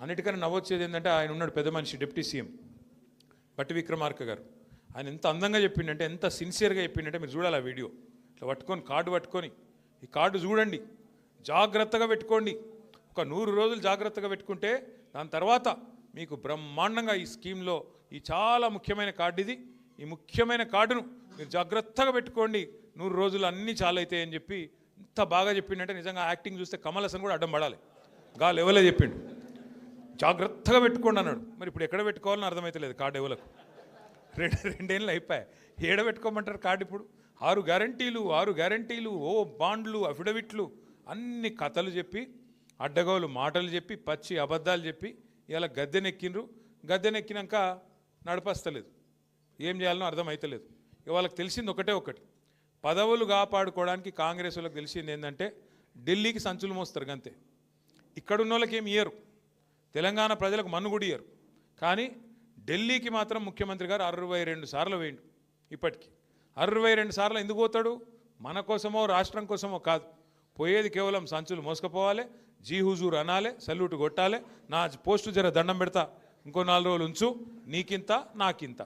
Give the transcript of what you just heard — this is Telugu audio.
అన్నిటికన్నా నవ్వొచ్చేది ఏంటంటే ఆయన ఉన్నాడు పెద్ద మనిషి డిప్యూటీ సీఎం. బట్టి విక్రమార్క గారు. ఆయన ఎంత అందంగా చెప్పిండంటే ఎంత సిన్సియర్గా చెప్పిండంటే మీరు చూడాలి ఆ వీడియో. ఇట్లా పట్టుకొని కార్డు పట్టుకొని ఈ కార్డు చూడండి. జాగ్రత్తగా పెట్టుకోండి. ఒక నూరు రోజులు జాగ్రత్తగా పెట్టుకుంటే దాని తర్వాత మీకు బ్రహ్మాండంగా ఈ స్కీమ్లో ఈ చాలా ముఖ్యమైన కార్డు ఇది. ఈ ముఖ్యమైన కార్డును మీరు జాగ్రత్తగా పెట్టుకోండి. నూరు రోజులు అన్నీ చాలైతాయి అని చెప్పి ఇంత బాగా చెప్పిండంటే నిజంగా యాక్టింగ్ చూస్తే కమల్ హాసన్ కూడా అడ్డం పడాలి. గా లెవెలే చెప్పిండు. జాగ్రత్తగా పెట్టుకోండి అన్నాడు. మరి ఇప్పుడు ఎక్కడ పెట్టుకోవాలని అర్థమైతలేదు కార్డు ఎవలకు? రెండు రెండేళ్ళు అయిపోయాయి. ఏడ పెట్టుకోమంటారు కార్డు ఇప్పుడు? ఆరు గ్యారంటీలు ఆరు గ్యారంటీలు ఓ బాండ్లు అఫిడవిట్లు అన్ని కథలు చెప్పి అడ్డగోలు మాటలు చెప్పి పచ్చి అబద్ధాలు చెప్పి ఇలా గద్దెనెక్కిండ్రు. గద్దెనెక్కినాక నడపస్తలేదు. ఏం చేయాలనో అర్థమైతలేదు. ఇక వాళ్ళకి తెలిసింది ఒకటే ఒకటి. పదవులు కాపాడుకోవడానికి కాంగ్రెస్ వాళ్ళకి తెలిసింది ఏంటంటే ఢిల్లీకి సంచులు మోస్తారు గంతే. ఇక్కడున్న వాళ్ళకి ఏమి ఇయ్యరు. తెలంగాణ ప్రజలకు మన్ను కానీ ఢిల్లీకి మాత్రం ముఖ్యమంత్రి గారు అరవై రెండు సార్లు వేయండు ఇప్పటికీ. అరవై రెండు సార్లు ఎందుకు పోతాడు? మన కోసమో రాష్ట్రం కోసమో కాదు. పోయేది కేవలం సంచులు మోసుకపోవాలి జీ హుజూర్ అనాలి సల్యూట్ కొట్టాలి నా పోస్టు జర దండం పెడతా ఇంకో నాలుగు రోజులు ఉంచు నీకింత నాకింత.